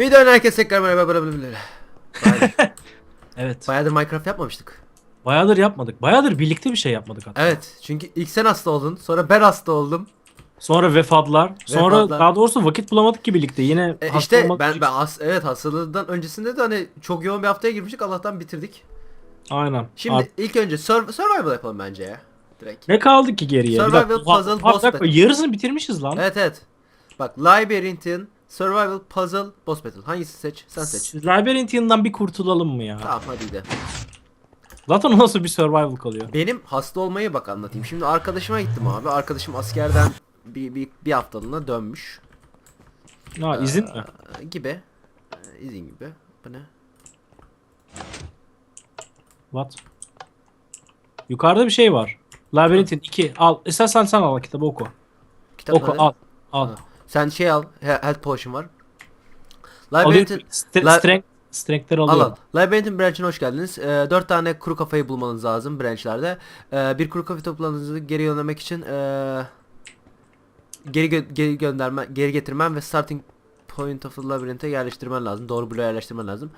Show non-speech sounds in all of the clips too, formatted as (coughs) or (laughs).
Videodan herkese tekrar merhaba. Bayağıdır- (laughs) Evet. Bayağıdır Minecraft yapmamıştık. Bayağıdır yapmadık. Bayağıdır birlikte bir şey yapmadık hatta. Evet çünkü ilk sen hasta oldun sonra ben hasta oldum. Sonra vefadlar. Sonra Vefadlar. daha doğrusu vakit bulamadık ki birlikte. Yine E, işte ben, için- ben as evet hastalığından öncesinde de hani çok yoğun bir haftaya girmiştik Allah'tan bitirdik. Aynen. Şimdi Abi, ilk önce sur- survival yapalım bence ya. Direkt. ne kaldı ki geriye? Bir Survival dakika, puzzle, boss bir battle. yarısını bitirmişiz lan. Evet evet. Bak Labyrinthine, Survival, Puzzle, Boss Battle. Hangisi seç? Sen seç. Labyrinthian'dan bir kurtulalım mı ya? Tamam hadi gidelim. Zaten o nasıl bir survival kalıyor? Benim hasta olmayı bak anlatayım. Şimdi arkadaşıma gittim abi. Arkadaşım askerden bir, bir, bir haftalığına dönmüş. Ha izin mi? Ee, gibi. Ee, İzin gibi. Bu ne? What? Yukarıda bir şey var. Labirinthin 2 al. İstersen sen al kitabı oku. Kitap Oku nerede? al. Al. Ha. Sen şey al. he- Health potion var. Labyrinthine St- La- strength, strength'leri Al alıyorum. al. Labyrinthine branch'ine hoş geldiniz. Ee, 4 tane kuru kafayı bulmanız lazım branch'lerde. Ee, bir kuru kafa toplanızı geri yönlemek için ee, geri gö- geri gönderme geri getirmen ve starting point of the labyrinth'e yerleştirmen lazım. Doğru bloğa yerleştirmen lazım.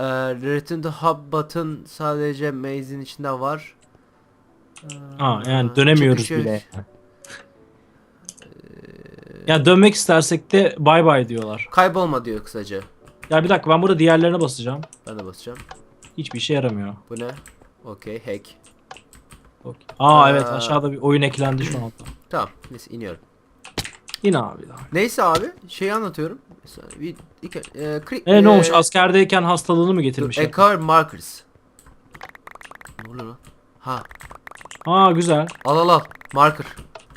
Ee, Return to Hub button sadece maze'in içinde var. Ee, Ha yani dönemiyoruz çıkışı- bile. Ya dönmek istersek de bay bay diyorlar. Kaybolma diyor kısaca. Ya bir dakika ben burada diğerlerine basacağım. Ben de basacağım. Hiçbir işe yaramıyor. Bu ne? Okey hack. Okey. Aa Aa. evet aşağıda bir oyun eklendi şu anda. Tamam neyse iniyorum. Yine abi daha. Neyse abi şeyi anlatıyorum. Bir, ilk, e, kri- E ne olmuş e, askerdeyken hastalığını mı getirmiş? e, cover markers. Ne oluyor lan? Ha Aa güzel. al al al. Marker.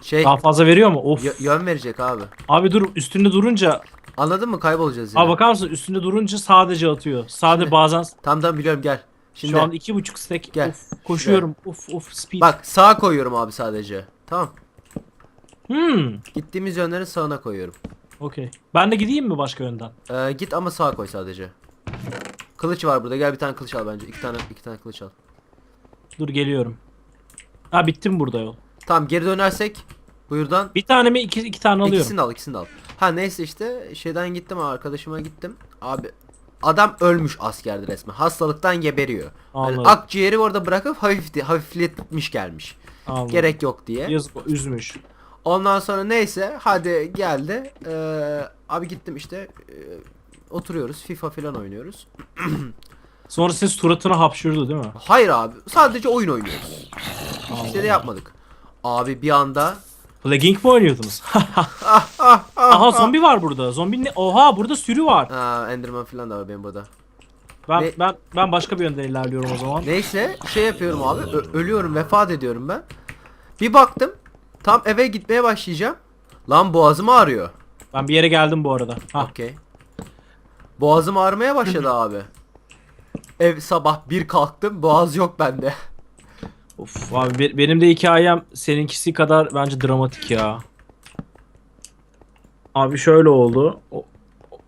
Şey Daha fazla veriyor mu? Of. yö- yön verecek abi. Abi dur üstünde durunca. Anladın mı? Kaybolacağız yine. Abi bakar mısın üstünde durunca sadece atıyor. Sadece Şimdi- bazen Tamam tamam biliyorum gel. Şimdi şu an iki buçuk stack. Gel. Of, koşuyorum. Of of speed. bak sağa koyuyorum abi sadece. Tamam. Hmm. Gittiğimiz yönlerin sağına koyuyorum. Okey. Ben de gideyim mi başka yönden? Ee, git ama sağa koy sadece. Kılıç var burada. Gel bir tane kılıç al bence. İki tane iki tane kılıç al. Dur geliyorum. Ha bittim burada yol. Tamam geri dönersek buyurdan Bir tane mi iki, iki tane alıyorum. İkisini de al, ikisini de al. Ha neyse işte şeyden gittim arkadaşıma gittim. Abi adam ölmüş askerde resmen. Hastalıktan geberiyor. Hani Anladım. akciğeri orada bırakıp hafif hafifletmiş gelmiş. Anladım. Gerek yok diye. Yazık üzmüş. Ondan sonra neyse hadi geldi. Ee, abi gittim işte ee, oturuyoruz FIFA falan oynuyoruz. (clears throat) Sonra ses suratına hapşırdı değil mi? Hayır abi sadece oyun oynuyoruz. Hiçbir şey de yapmadık. Abi bir anda Plaguing mi oynuyordunuz? ah ah ah Aha ah. zombi var burada. Zombi ne? Oha burada sürü var. Aa, Enderman falan da var benim burada. Ben Ne- ben ben başka bir yönden ilerliyorum o zaman. Neyse şey yapıyorum abi ö- ölüyorum vefat ediyorum ben. Bir baktım tam eve gitmeye başlayacağım. Lan boğazım ağrıyor. Ben bir yere geldim bu arada. Ha. Okey. Boğazım ağrımaya başladı (laughs) abi. Ev sabah bir kalktım boğaz yok bende. Of abi be- benim de hikayem seninkisi kadar bence dramatik ya. Abi şöyle oldu. O-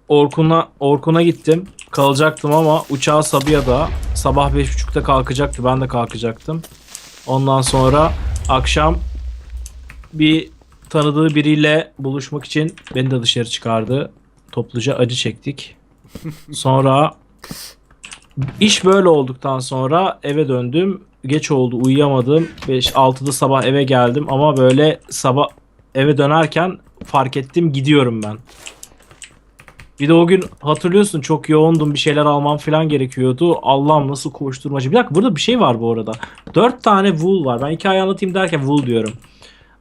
Orkun'a Orkun'a gittim. Kalacaktım ama uçağı Sabiha'da sabah 5.30'da kalkacaktı. Ben de kalkacaktım. Ondan sonra akşam bir tanıdığı biriyle buluşmak için beni de dışarı çıkardı. Topluca acı çektik. (laughs) Sonra iş böyle olduktan sonra eve döndüm. Geç oldu uyuyamadım. 5-6'da sabah eve geldim ama böyle sabah eve dönerken fark ettim gidiyorum ben. Bir de o gün hatırlıyorsun çok yoğundum bir şeyler almam falan gerekiyordu. Allah'ım nasıl koşturmacı. Bir dakika burada bir şey var bu arada. 4 tane wool var. Ben hikaye anlatayım derken wool diyorum.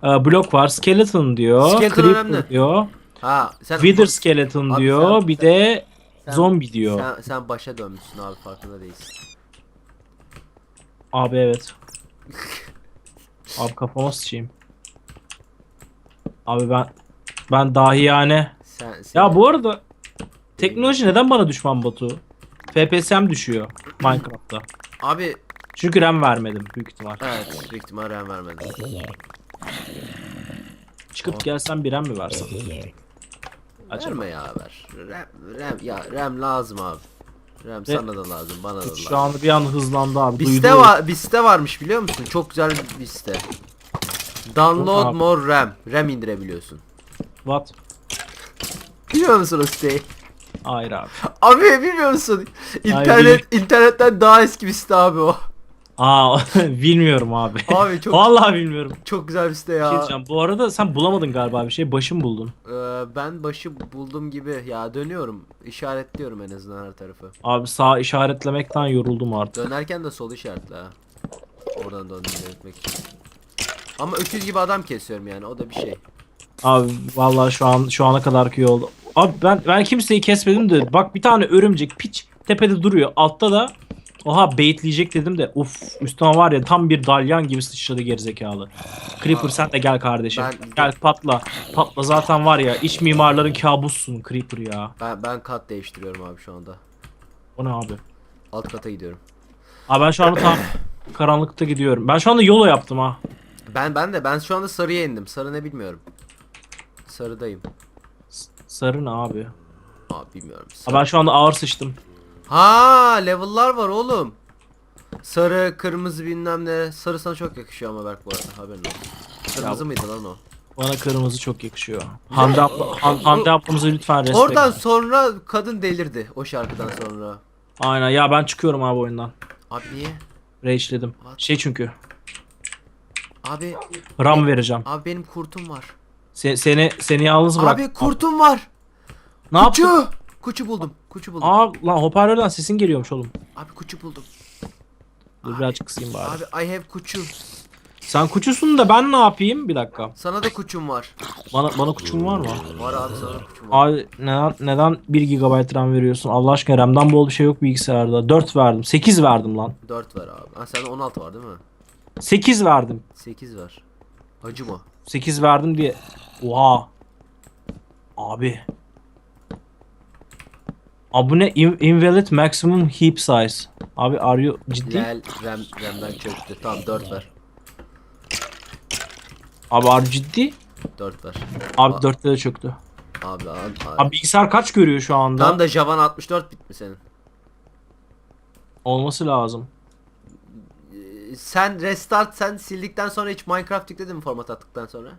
Ee, blok var. Skeleton diyor. Skeleton creeper önemli. diyor. Ha sen Wither skeleton Abi diyor. sen- bir de sen- zombi diyor. sen, sen başa dönmüşsün abi farkında değilsin. Abi evet. Abi kafama sıçayım. Abi ben ben dahi yani. Sen, sen Ya bu arada teknoloji neden bana düşman Batu? FPS'm düşüyor Minecraft'ta. Abi Çünkü RAM vermedim büyük ihtimal. evet büyük ihtimal RAM vermedi. Çıkıp gelsem bir RAM mi? Acaba. Verme ya ver. RAM, RAM ya RAM lazım abi. RAM Ve- sana da lazım bana da lazım. Şu an bir an hızlandı abi. Duydu. site var, bir site varmış biliyor musun? Çok güzel bir site. Download abi. more RAM. RAM indirebiliyorsun. What? Biliyor musun o siteyi? Hayır abi. Abi bilmiyor musun? İnternet internetten daha eski bir site abi o. Aa (laughs) bilmiyorum abi. Abi çok Vallahi bilmiyorum. çok güzel bir site Bir şey ya. diyeceğim. Bu arada sen bulamadın galiba bir şey. Başım buldun. Ee, ben başı buldum gibi ya dönüyorum. işaretliyorum en azından her tarafı. Abi sağ işaretlemekten yoruldum artık. Dönerken de sol işaretle ha. Oradan döndürmek için. Ama öküz gibi adam kesiyorum yani o da bir şey. Abi vallahi şu an şu ana kadar iyi oldu. Abi ben ben kimseyi kesmedim de bak bir tane örümcek piç tepede duruyor. Altta da oha baitleyecek dedim de uf üstüme var ya tam bir dalyan gibi sıçradı gerizekalı. Creeper sen de gel kardeşim. Ben- Gel patla. Patla zaten var ya iç mimarların kabussun Creeper ya. Ben ben kat değiştiriyorum abi şu anda. O ne abi? Alt kata gidiyorum. Abi ben şu anda tam (coughs) karanlıkta gidiyorum. Ben şu anda yolo yaptım ha. Ben ben de ben şu anda sarıya indim. Sarı ne bilmiyorum. Sarıdayım. S- Sarı ne abi? Abi bilmiyorum. Abi Sarı. ben şu anda ağır sıçtım. Ha level'lar var oğlum. Sarı, kırmızı bilmem ne. Sarı sana çok yakışıyor ama Berk bu arada haberin olsun. Kırmızı mıydı lan o? Bana kırmızı çok yakışıyor. Hande, abla, (laughs) Han- Hande ablamızı lütfen destek. Oradan sonra kadın delirdi o şarkıdan sonra. Aynen ya ben çıkıyorum abi oyundan. Abi niye? Rage'ledim. Şey çünkü. Abi RAM vereceğim. abi benim kurtum var. Se- seni seni yalnız bırak. Abi kurtum var. ne yaptın? Kuçu. Kuçu buldum. Kuçu buldum. Aa lan hoparlörden sesin geliyormuş oğlum. Abi kuçu buldum. Dur birazcık kısayım bari. Abi I have kuçu. Sen kuçusun da ben ne yapayım? Bir dakika. Sana da kuçum var. Bana bana kuçun var mı? Var abi sana da kuçum var. Abi neden neden 1 GB RAM veriyorsun? Allah aşkına RAM'den bol bir şey yok bilgisayarda. 4 verdim. 8 verdim lan. 4 ver abi. Ha sende 16 var değil mi? 8 verdim. 8 ver. Acıma. 8 verdim diye. Oha. Abi. Abi bu ne? In- invalid maximum heap size. Abi are you ciddi? Lel RAM RAM'den çöktü. Tamam 4 ver. Abi are you ciddi? 4 ver. Abi Aa. 4'te de çöktü. Abi abi. Abi bilgisayar kaç görüyor şu anda? Tam da Javan 64 bit mi senin? Olması lazım. Sen restart sen sildikten sonra hiç Minecraft yükledin mi format attıktan sonra?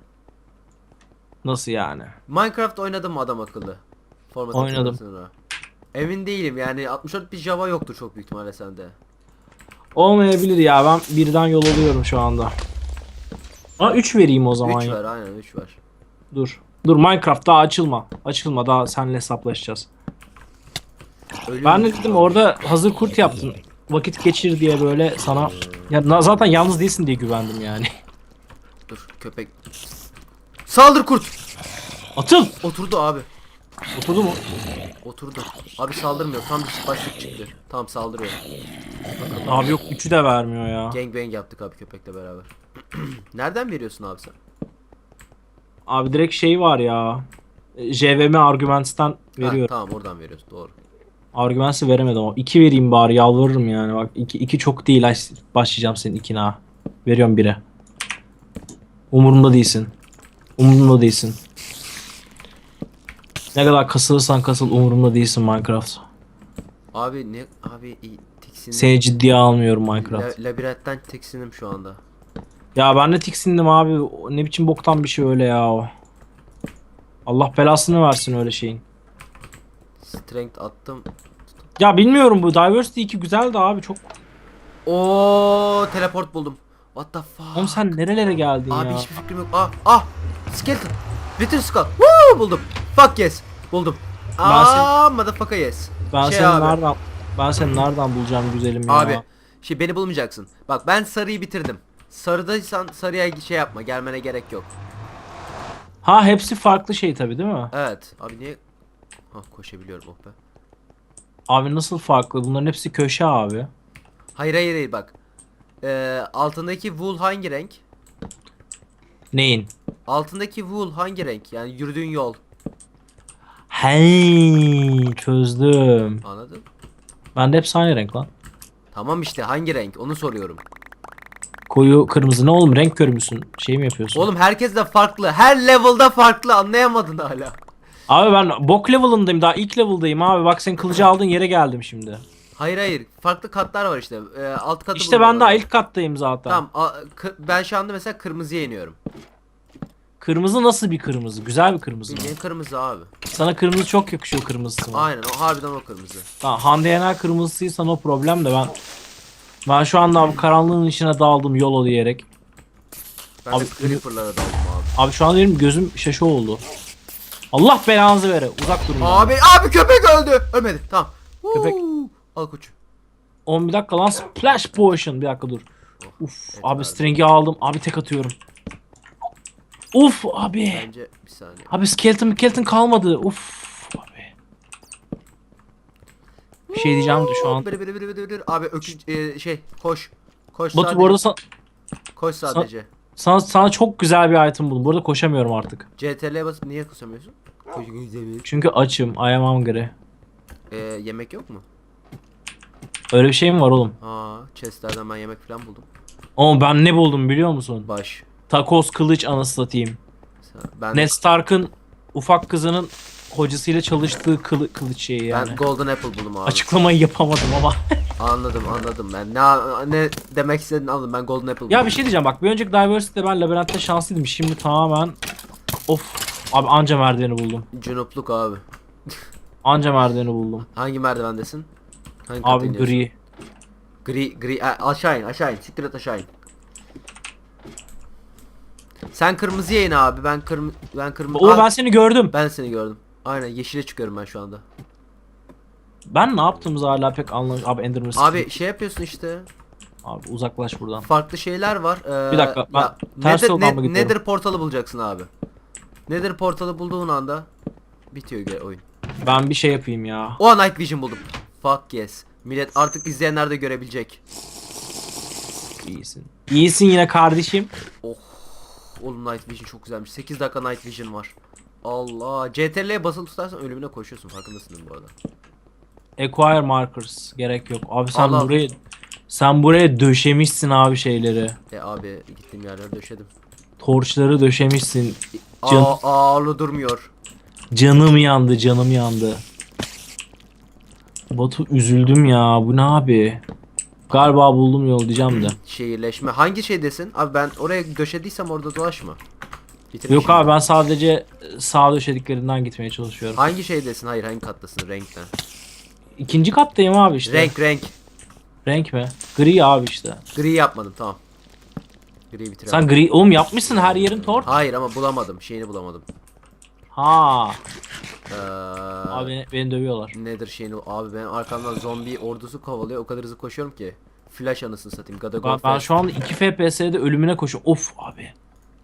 Nasıl yani? Minecraft oynadın mı adam akıllı? Format Oynadım. sonra. Emin değilim yani 64 bit Java yoktur çok büyük ihtimalle sende. Olmayabilir ya ben birden yol alıyorum şu anda. Aa 3 vereyim o zaman 3 ya. ver aynen 3 ver. Dur. Dur Minecraft daha açılma. Açılma daha seninle hesaplaşacağız. Ölüm Ben de dedim orada hazır kurt yaptın. Vakit geçir diye böyle sana ya zaten yalnız değilsin diye güvendim yani. Dur köpek. Saldır kurt. Atıl. Oturdu abi. Oturdu mu? Oturdu. Abi saldırmıyor. Tam bir başlık çıktı. Tamam saldırıyor. Abi yok üçü de vermiyor ya. Gangbang yaptık abi köpekle beraber. (clears throat) Nereden veriyorsun abi sen? Abi direkt şey var ya. e, JVM Arguments'ten Ha, veriyorum. tamam oradan veriyorsun doğru. Arguments'i veremedim ama. 2 vereyim bari yalvarırım yani. Bak 2 2 çok değil. Ay, Başlayacağım senin ikine ha. Veriyorum 1'e. Umurumda değilsin. Umurumda değilsin. Ne kadar kasılırsan kasıl umurumda değilsin Minecraft. Abi ne abi iyi tiksindim. Seni ciddiye almıyorum Minecraft. La- labirentten tiksindim şu anda. Ya ben de tiksindim abi. O Ne biçim boktan bir şey öyle ya o. Allah belasını versin öyle şeyin. Strength attım. Ya bilmiyorum bu Diversity 2 güzeldi abi çok. Oo teleport buldum. What the fuck? Oğlum sen nerelere geldin Abi ya? hiçbir fikrim yok. Ah ah. Skeleton. Wither Skull. Woo buldum. Fuck yes. Buldum. Ben Aa motherfucker yes. Ben Şey seni abi. nereden ben seni nereden bulacağım güzelim ya? Abi şey beni bulmayacaksın. Bak ben sarıyı bitirdim. Sarıdaysan sarıya şey yapma gelmene gerek yok. Ha hepsi farklı şey tabi değil mi? Evet. Abi niye? Ha koşabiliyorum oh be. Abi nasıl farklı? Bunların hepsi köşe abi. Hayır hayır hayır bak. Ee, altındaki wool hangi renk? Neyin? Altındaki wool hangi renk? Yani yürüdüğün yol. Hey çözdüm. Anladın? Bende hepsi aynı renk lan. Tamam işte hangi renk onu soruyorum. Koyu kırmızı ne oğlum renk körü müsün? Şey mi yapıyorsun? Oğlum herkes de farklı. Her level'da farklı anlayamadın hala. Abi ben bok level'ındayım daha ilk level'dayım abi. Bak sen kılıcı aldığın yere geldim şimdi. Hayır hayır. Farklı katlar var işte. Ee, alt katı İşte ben daha ilk kattayım zaten. Tamam. a- kı- ben şu anda mesela kırmızıya iniyorum. Kırmızı nasıl bir kırmızı? Güzel bir kırmızı mı? Bildiğin kırmızı abi. Sana kırmızı çok yakışıyor kırmızısı mı? Aynen o harbiden o kırmızı. Tamam Hande Yener kırmızısıysa o problem de ben ben şu anda abi karanlığın içine daldım yol diyerek. Ben Abi, de creeper'lara daldım abi. Abi şu an benim gözüm şaşı oldu. Allah belanızı vere. Uzak durun. Abi abi köpek öldü. Ölmedi. Tamam. Köpek. Al kuş. 11 dakika lan splash potion. Bir dakika dur. Uf evet abi abi. string'i aldım. Abi tek atıyorum. Uf abi. Bence bir saniye. Abi skeleton skeleton kalmadı. Uf abi. Bir şey diyeceğim de şu an. Biri biri biri biri biri. Abi öküz e, şey koş. Koş Batu sadece. bu arada sa- Koş sadece. sana, sana çok güzel bir item buldum. Burada koşamıyorum artık. CTRL'ye basıp niye kusamıyorsun? Çünkü açım. I am hungry. Ee, yemek yok mu? Öyle bir şey mi var oğlum? Aa, chestlerden ben yemek falan buldum. Ama ben ne buldum biliyor musun? Baş. Takos kılıç anası satayım. Ben Ned Stark'ın ufak kızının hocasıyla çalıştığı kılı, kılıç şeyi ben yani. golden apple buldum abi. Açıklamayı yapamadım ama. (laughs) Anladım anladım ben. Ne ne demek istediğini anladım. Ben golden apple ya buldum. bir şey diyeceğim bak bir önceki Diversity'de ben labirentte şanslıydım. Şimdi tamamen of abi anca merdiveni buldum. Cunupluk abi. (laughs) Anca merdiveni buldum. Hangi merdivendesin? Hangi kata Abi iniyorsun? gri. Gri gri a- aşağı in aşağı in. Siktir et aşağı in. Sen kırmızıya in abi. Ben kırmızı ben kırmızı. O ben seni gördüm. ben seni gördüm. Aynen yeşile çıkıyorum ben şu anda. Ben ne yaptığımızı hala pek anlamadım. Abi Enderman Abi şey yapıyorsun işte. Abi uzaklaş buradan. Farklı şeyler var. Ee, Bir dakika, ben ya, ters Nether, yoldan mı gidiyorum? Nether portalı bulacaksın abi. Nether portalı bulduğun anda bitiyor oyun. Ben bir şey yapayım ya. O Night Vision buldum. Fuck yes. Millet artık izleyenler de görebilecek. İyisin. İyisin yine kardeşim. Oğlum Night Vision çok güzelmiş. 8 dakika Night Vision var. Allah. CTRL'ye basılı tutarsan ölümüne koşuyorsun farkındasın değil mi bu arada? Acquire markers. Gerek yok. Abi sen Allah. buraya sen buraya döşemişsin abi şeyleri. E abi gittiğim yerlere döşedim. Torçları döşemişsin. Can- Aa, ağırlı durmuyor. Canım yandı, canım yandı. Batu üzüldüm ya. Bu ne abi? Galiba buldum yol diyeceğim de. Şehirleşme. Hangi şeydesin? Abi ben oraya döşediysem orada dolaşma. Bitirmişim Yok abi ben sadece sağ döşediklerinden gitmeye çalışıyorum. Hangi şeydesin? Hayır hangi kattasın? Renkten. İkinci kattayım abi işte. Renk renk. Renk mi? Gri abi işte. Gri yapmadım tamam. Gri bitirelim. Sen gri oğlum yapmışsın her yerin torç. Hayır ama bulamadım. Şeyini bulamadım. Ha. Ee, Abi beni, dövüyorlar. Nedir şeyini abi benim arkamdan zombi ordusu kovalıyor o kadar hızlı koşuyorum ki Flash anasını satayım God of Ben, War ben şu anda 2 FPS'de ölümüne koşuyorum. Of abi.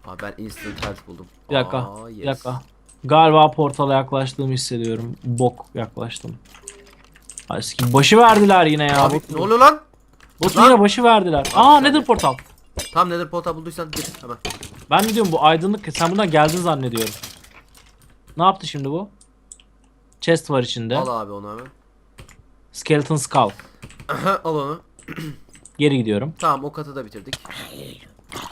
Abi ben instant health buldum Bir dakika. Aa, Bir yes. dakika. Galiba portala yaklaştığımı hissediyorum. Bok yaklaştım. Ay, sikim, başı verdiler yine ya. Abi ne oluyor lan? Lan! yine başı verdiler. Aa sen nedir de- portal? Tam nedir portal bulduysan gir hemen Ben ne diyorum bu aydınlık sen buradan geldin zannediyorum. Ne yaptı şimdi bu? Chest var içinde. Al abi onu hemen Skeleton skull. Al onu (clears throat) Geri gidiyorum. Tamam o katı da bitirdik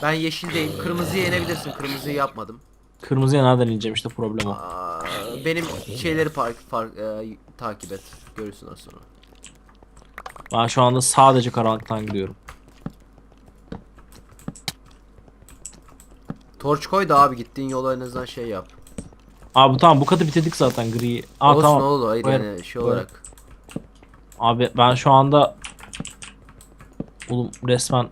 Ben yeşildeyim kırmızıya inebilirsin kırmızıyı yapmadım Kırmızıya nereden ineceğim işte problem o. Aa, Benim şeyleri park, fark, e, takip et Görürsün az sonra Ben şu anda sadece karanlıktan gidiyorum. Torç koy da abi gittiğin yola en azından şey yap Abi tamam bu katı bitirdik zaten gri. Aa Olsun tamam. oldu hayır Koyarım, yani şey olarak Abi ben şu anda Oğlum resmen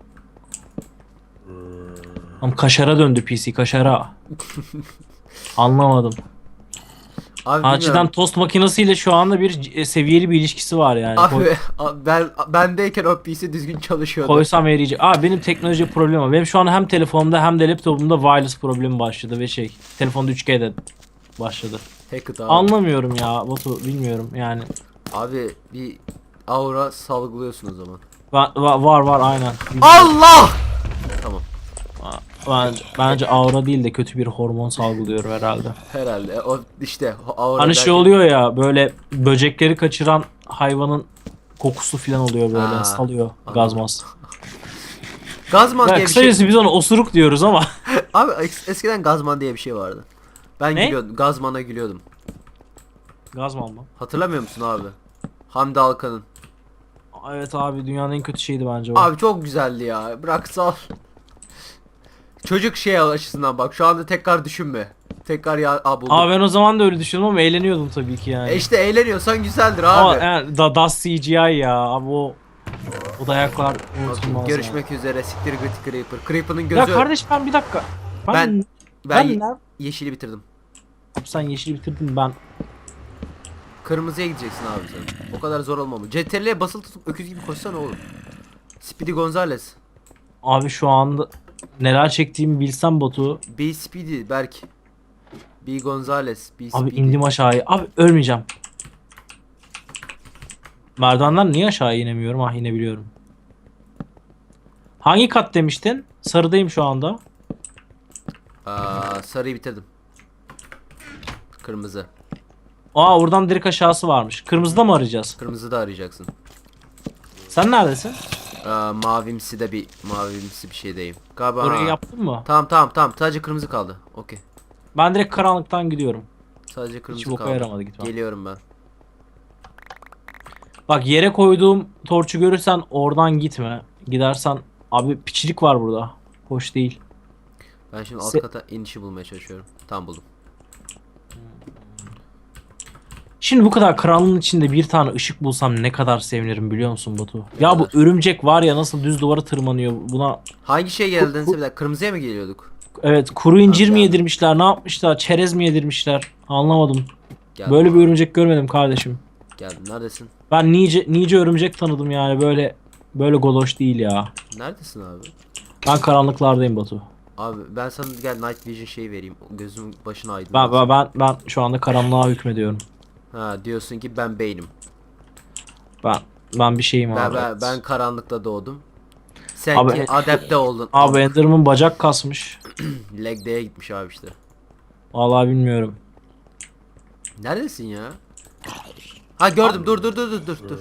Ama kaşara döndü PC kaşara. (laughs) Anlamadım. Abi Açıdan bilmiyorum. tost makinesiyle şu anda bir e, seviyeli bir ilişkisi var yani. Koy- Abi ben bendeyken o PC düzgün çalışıyordu. koysam eriyecek. Aa benim teknoloji problemi var. Benim şu an hem telefonumda hem de laptopumda wireless problemi başladı ve şey telefonda 3G'de başladı. Hackett abi. Anlamıyorum ya Batu bilmiyorum yani. abi bir aura salgılıyorsun o zaman. Va- va- var var aynen. Allah! Tamam. Bence, bence aura değil de kötü bir hormon salgılıyor herhalde. Herhalde. O işte aura Hani derken- şey oluyor ya böyle böcekleri kaçıran hayvanın kokusu falan oluyor böyle Ha, salıyor anladım. gazmaz. Gazman Ya diye bir şey. kısacası biz ona osuruk diyoruz ama. (laughs) Abi es- eskiden Gazman diye bir şey vardı. Ben Ne? gülüyordum. Gazman'a gülüyordum. Gazman mı? Hatırlamıyor musun abi? Hamdi Alkan'ın. Evet abi dünyanın en kötü şeydi bence o. Abi çok güzeldi ya. Bırak sal. Çocuk şey açısından bak şu anda tekrar düşünme. Tekrar ya Aa, buldum. Abi ben o zaman da öyle düşündüm ama eğleniyordum tabii ki yani. E işte eğleniyorsan güzeldir Ama abi. yani, da, das CGI ya abi o o dayaklar unutulmaz. Okey, Görüşmek üzere. Siktir git Creeper. Creeper'ın gözü Ya kardeş ben bir dakika. Ben Ben- ben, ye- yeşili bitirdim. sen yeşili bitirdin ben. Kırmızıya gideceksin abi sen. O kadar zor olmamalı. CTRL'ye basılı tutup öküz gibi koşsana oğlum. Speedy Gonzales. Abi şu anda neler çektiğimi bilsem botu. B Speedy Berk. B Gonzales. B Speedy. Abi indim aşağıya. Abi ölmeyeceğim. Merdivenden niye aşağı inemiyorum? Ah inebiliyorum. Hangi kat demiştin? Sarıdayım şu anda. Sarıyı bitirdim. Kırmızı. Aa oradan direkt aşağısı varmış. Kırmızıda mı arayacağız? Kırmızı da arayacaksın. Sen neredesin? Aa, mavimsi de bir mavimsi bir şeydeyim. Galiba. Orayı yaptın mı? Tamam tamam tamam. Sadece kırmızı kaldı. Okey. Ben direkt karanlıktan gidiyorum. Sadece kırmızı Hiç boka kaldı. yaramadı gitmem. Geliyorum ben. Bak yere koyduğum torçu görürsen oradan gitme. Gidersen abi piçilik var burada. Hoş değil. Ben şimdi alt Se- kata inişi bulmaya çalışıyorum. Tam buldum. Şimdi bu kadar karanlığın içinde bir tane ışık bulsam ne kadar sevinirim biliyor musun Batu? Ya bu kadar? örümcek var ya nasıl düz duvara tırmanıyor buna. Hangi şey geldin? bu- Bir dakika, Kırmızıya mı geliyorduk? Evet kuru incir mi geldim. yedirmişler ne yapmışlar çerez mi yedirmişler anlamadım. Geldim. Böyle bir örümcek görmedim kardeşim. Geldim. Neredesin? Ben nice, nice örümcek tanıdım yani böyle böyle goloş değil ya. Neredesin abi? Ben karanlıklardayım Batu. Abi ben sana gel Night Vision şey vereyim. Gözüm başına aydın. Ben, ben, ben, ben şu anda karanlığa hükmediyorum. Ha diyorsun ki ben beynim. Ben ben bir şeyim Ben, abi. ben, ben karanlıkta doğdum. Sen Abi- ki adapte oldun. Abi Enderman bacak kasmış. (clears throat) Leg Day'e gitmiş abi işte. Vallahi bilmiyorum. Neredesin ya? Ha gördüm. Dur dur dur dur dur dur.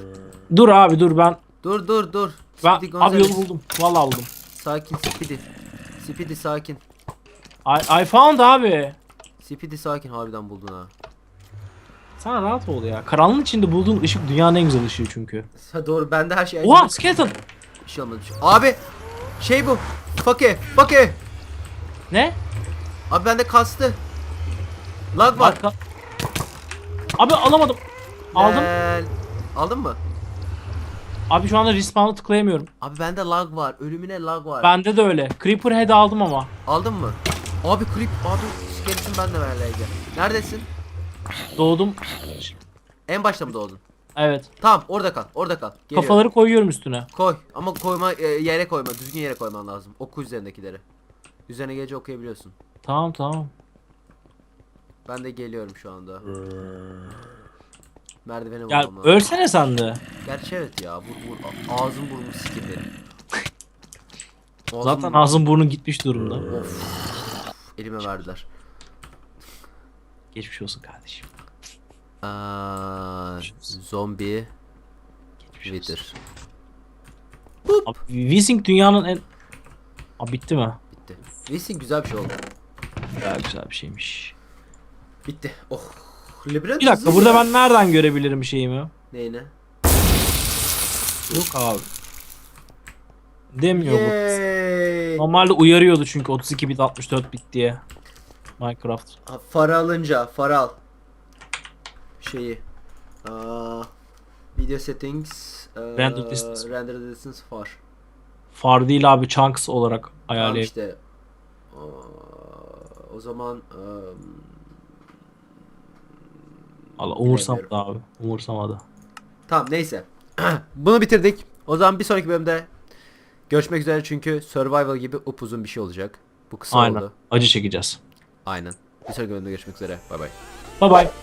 Dur abi dur ben Dur dur dur. ben abi yolu buldum. Vallahi buldum. Sakin Speedy. Speedy sakin. I, I found abi. Speedy sakin harbiden buldun ha. Sen rahat ol ya. Karanlığın içinde bulduğun ışık dünyanın en güzel ışığı çünkü. Ha, doğru bende her şey Oha skeleton. Bir şey olmadı. Abi şey bu. Fake. Fake. Ne? Abi bende kastı. Lag var. Arka. Abi alamadım. Aldım. Aldın mı? Abi şu anda respawn'ı tıklayamıyorum. Abi bende lag var. Ölümüne lag var. Bende de öyle. Creeper head aldım ama. Aldın mı? Abi creep abi skeleton ben de ver LG. Neredesin? Doğdum. En başta mı doğdun? Evet. Tamam orada kal. Orada kal. Geliyorum. Kafaları koyuyorum üstüne. Koy ama koyma e, yere koyma. Düzgün yere koyman lazım. Oku üzerindekileri. Üzerine gece okuyabiliyorsun. Tamam tamam. Ben de geliyorum şu anda. Merdiveni bulmam lazım. ölsene sen de. Gerçi evet ya. Vur, vur. Ağzım burnum sikir benim. Ağzım Zaten burnum- ağzın burnun gitmiş durumda. Of. Elime verdiler. Geçmiş olsun kardeşim. Aa, zombi Geçmiş olsun. Wither. Abi, dünyanın en... Abi bitti mi? Bitti. Racing güzel bir şey oldu. Ya güzel bir şeymiş. Bitti. Oh. Labirent Bir dakika hızlı burada ya. ben nereden görebilirim şeyimi? Neyini? Yok abi. Demiyor bu. Yay. Normalde uyarıyordu çünkü 32 bit 64 bit diye. Minecraft. Ha, Far alınca faral şeyi Aa, video settings aa, Render distance. render distance far Far değil abi chunks olarak tamam ayarlayıp. işte Aa, o zaman aa, Allah umursamadı abi. Umursamadı. tamam neyse (clears throat) bunu bitirdik o zaman bir sonraki bölümde görüşmek üzere çünkü survival gibi upuzun bir şey olacak bu kısa Aynen. oldu Acı çekeceğiz. aynen bir sonraki bölümde görüşmek üzere bay bay Bye bye.